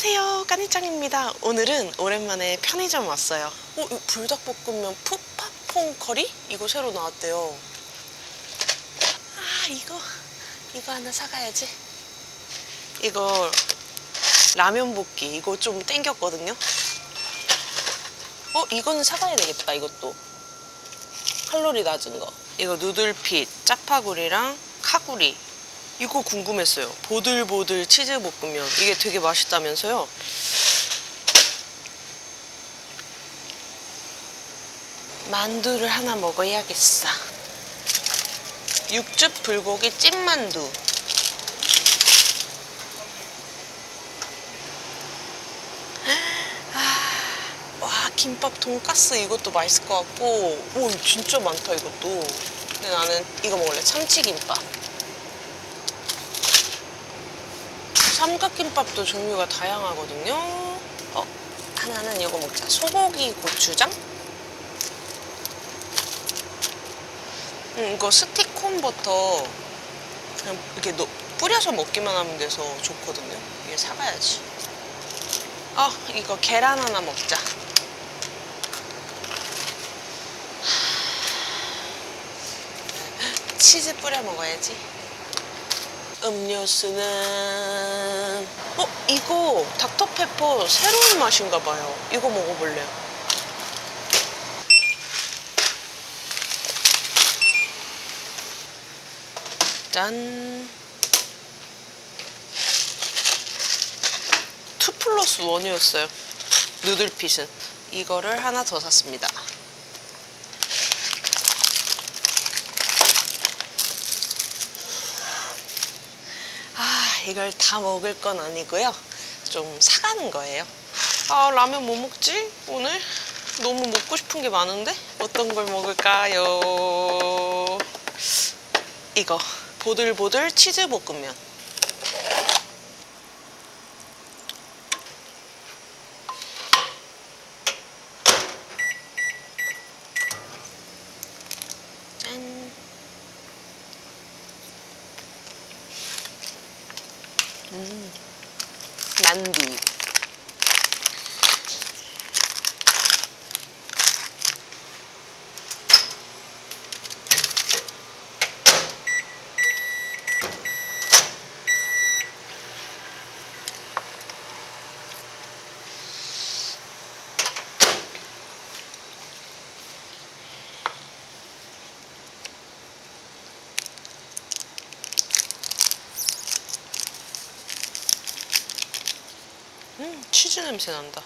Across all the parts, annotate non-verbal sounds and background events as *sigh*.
안녕하세요. 까니짱입니다. 오늘은 오랜만에 편의점 왔어요. 어? 이거 불닭볶음면 푸파퐁 커리? 이거 새로 나왔대요. 아 이거 이거 하나 사가야지. 이거 라면 볶기. 이거 좀 땡겼거든요. 어 이거는 사가야 되겠다 이것도. 칼로리 낮은 거. 이거 누들핏 짜파구리랑 카구리 이거 궁금했어요. 보들보들 치즈 볶음면. 이게 되게 맛있다면서요? 만두를 하나 먹어야겠어. 육즙 불고기 찐만두. 아, 와, 김밥 돈가스 이것도 맛있을 것 같고. 오, 진짜 많다, 이것도. 근데 나는 이거 먹을래. 참치김밥. 삼각김밥도 종류가 다양하거든요. 어, 하나는 이거 먹자. 소고기 고추장? 음, 이거 스틱콘 버터 그냥 이렇게 넣- 뿌려서 먹기만 하면 돼서 좋거든요. 이게 사가야지. 어, 이거 계란 하나 먹자. 치즈 뿌려 먹어야지. 음료수는 어 이거 닥터페퍼 새로운 맛인가 봐요. 이거 먹어볼래요. 짠. 투 플러스 원이었어요. 누들핏은. 이거를 하나 더 샀습니다 아, 이걸 다 먹을 건 아니고요. 좀 사가는 거예요. 아, 라면 뭐 먹지? 오늘? 너무 먹고 싶은 게 많은데? 어떤 걸 먹을까요? 이거. 보들보들 치즈 볶음면. 짠. 만두. 음, 치즈 냄새 난다.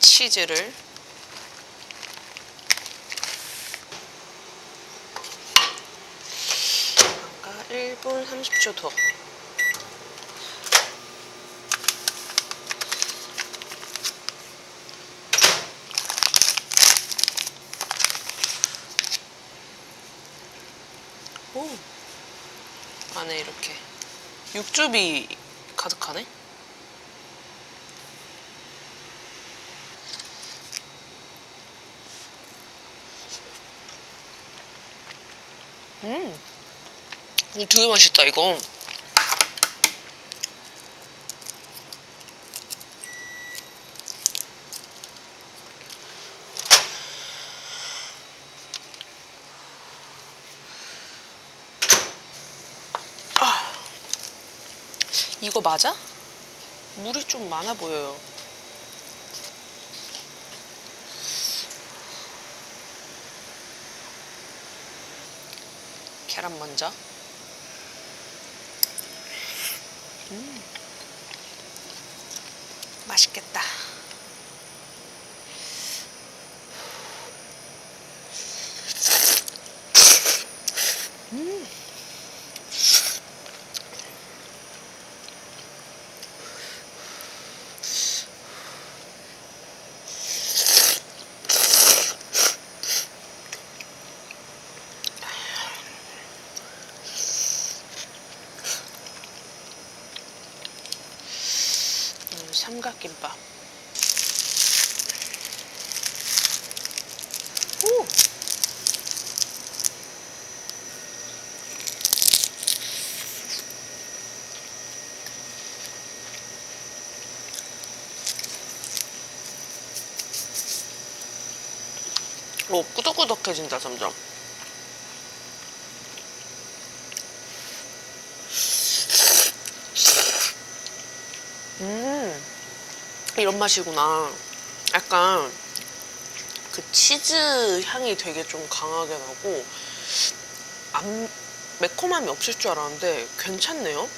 치즈를 아까 1분 30초 더. 오, 안에 이렇게 육즙이 가득하네. 음, 이거 되게 맛있다 이거. 아, 이거 맞아? 물이 좀 많아 보여요. 계란 먼저. 음. 맛있겠다. 김밥. 오! 오, 꾸덕꾸덕해진다, 점점. 이런 맛이구나. 약간 그 치즈 향이 되게 좀 강하게 나고, 안, 매콤함이 없을 줄 알았는데 괜찮네요.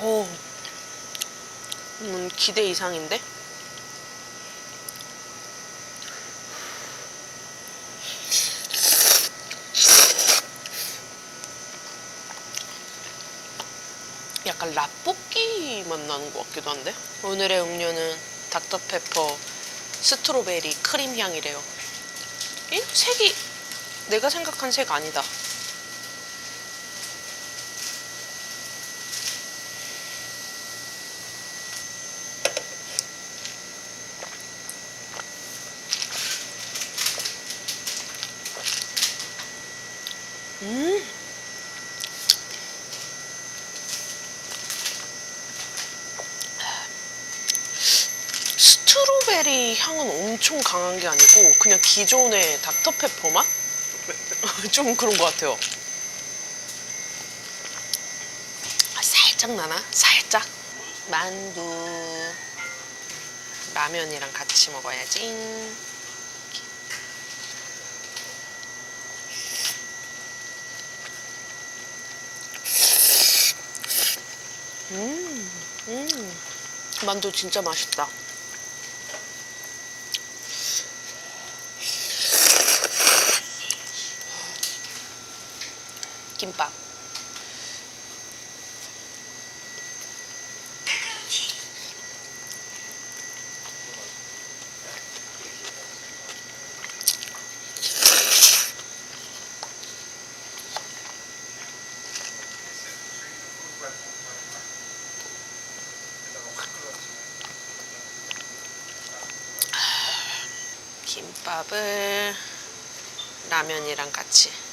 오, 음, 기대 이상인데? 약간 라볶이 맛 나는 것 같기도 한데? 오늘의 음료는 닥터페퍼 스트로베리 크림 향이래요. 이 색이 내가 생각한 색 아니다. 음. 스트로베리 향은 엄청 강한 게 아니고 그냥 기존의 닥터페퍼 맛? *laughs* 좀 그런 것 같아요. 아, 살짝 나나? 살짝. 만두. 라면이랑 같이 먹어야지. 음, 만두 진짜 맛있다. 김밥. 김밥을 라면이랑 같이.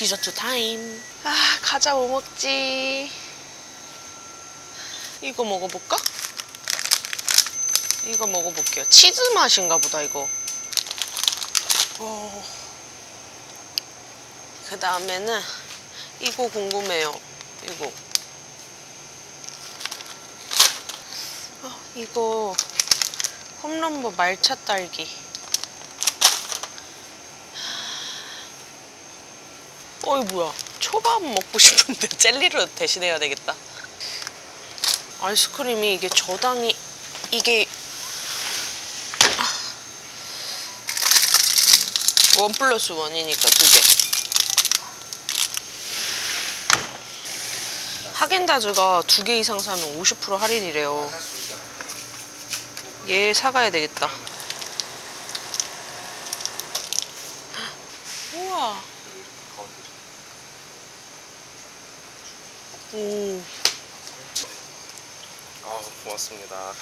디저트 타임. 아, 과자 뭐 먹지? 이거 먹어볼까? 이거 먹어볼게요. 치즈 맛인가 보다, 이거. 그 다음에는 이거 궁금해요. 이거. 아, 이거 홈런버 말차 딸기. 어이 뭐야? 초밥 먹고 싶은데 *laughs* 젤리로 대신해야 되겠다. 아이스크림이 이게 저당이 이게 아. 원 플러스 원이니까 두 개. 하겐다즈가 두 개 이상 사면 50% 할인이래요. 얘 사가야 되겠다. 우와. 오. 아 고맙습니다.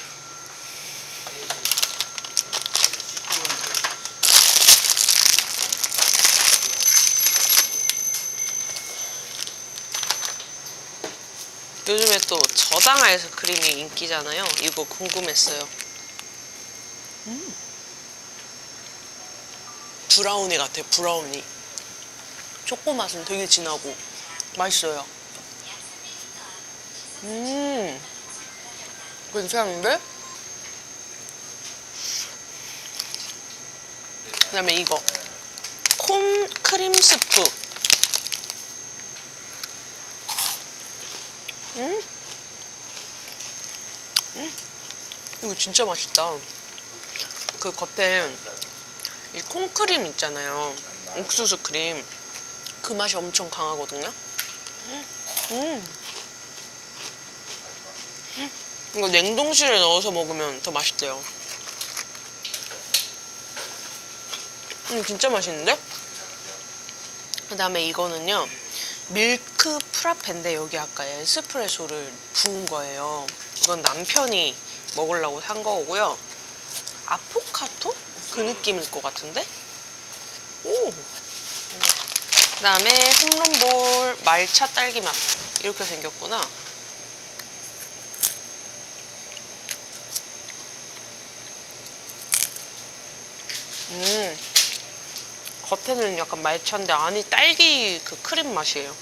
요즘에 또 저당 아이스크림이 인기잖아요. 이거 궁금했어요. 음. 브라우니 같아, 브라우니. 초코 맛은 되게 진하고 맛있어요. 음, 괜찮은데? 그 다음에 이거 콘 크림 스프. 음? 음? 이거 진짜 맛있다. 그 겉에 이 콩크림 있잖아요. 옥수수 크림. 그 맛이 엄청 강하거든요. 음. 이거 냉동실에 넣어서 먹으면 더 맛있대요. 음, 진짜 맛있는데? 그 다음에 이거는요. 밀크 프라페인데 여기 아까 에스프레소를 부은 거예요. 이건 남편이 먹으려고 산 거고요. 아포카토? 그 느낌일 것 같은데? 오! 그 다음에 홈런볼 말차 딸기 맛. 이렇게 생겼구나. 음. 겉에는 약간 말차인데 안이 딸기 그 크림 맛이에요.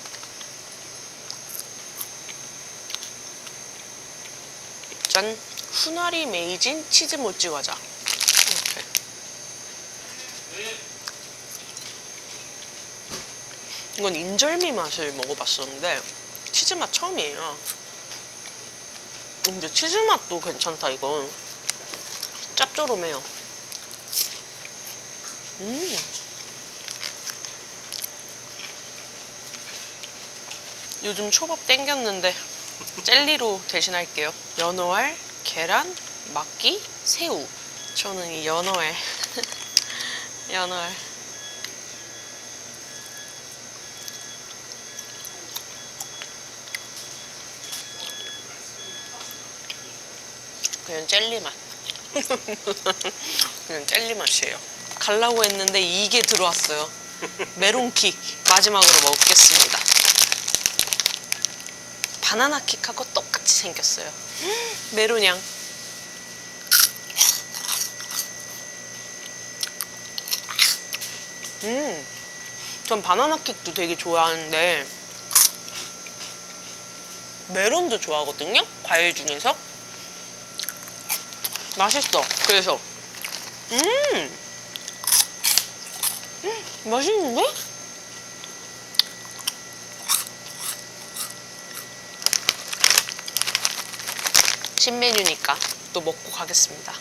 짠! 후나리 메이진 치즈 모찌 과자. 이렇게. 이건 인절미 맛을 먹어봤었는데 치즈 맛 처음이에요. 근데 치즈 맛도 괜찮다 이건. 짭조름해요. 음. 요즘 초밥 땡겼는데 젤리로 대신할게요. 연어알, 계란, 막기, 새우. 저는 이 연어알. *laughs* 연어알. 그냥 젤리 맛. *laughs* 그냥 jel리 맛이에요. 갈라고 했는데 이게 들어왔어요. 메론킥 마지막으로 먹겠습니다. 바나나 킥하고 똑같이 생겼어요. 메론향. 음, 전 바나나 킥도 되게 좋아하는데 메론도 좋아하거든요. 과일 중에서 맛있어. 그래서 음, 음 맛있는데? 신메뉴니까 또 먹고 가겠습니다.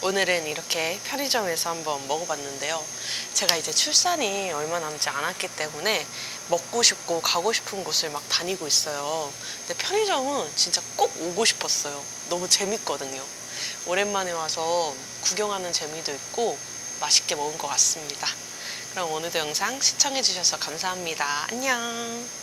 오늘은 이렇게 편의점에서 한번 먹어봤는데요. 제가 이제 출산이 얼마 남지 않았기 때문에 먹고 싶고 가고 싶은 곳을 막 다니고 있어요. 근데 편의점은 진짜 꼭 오고 싶었어요. 너무 재밌거든요. 오랜만에 와서 구경하는 재미도 있고 맛있게 먹은 것 같습니다. 그럼 오늘도 영상 시청해주셔서 감사합니다. 안녕.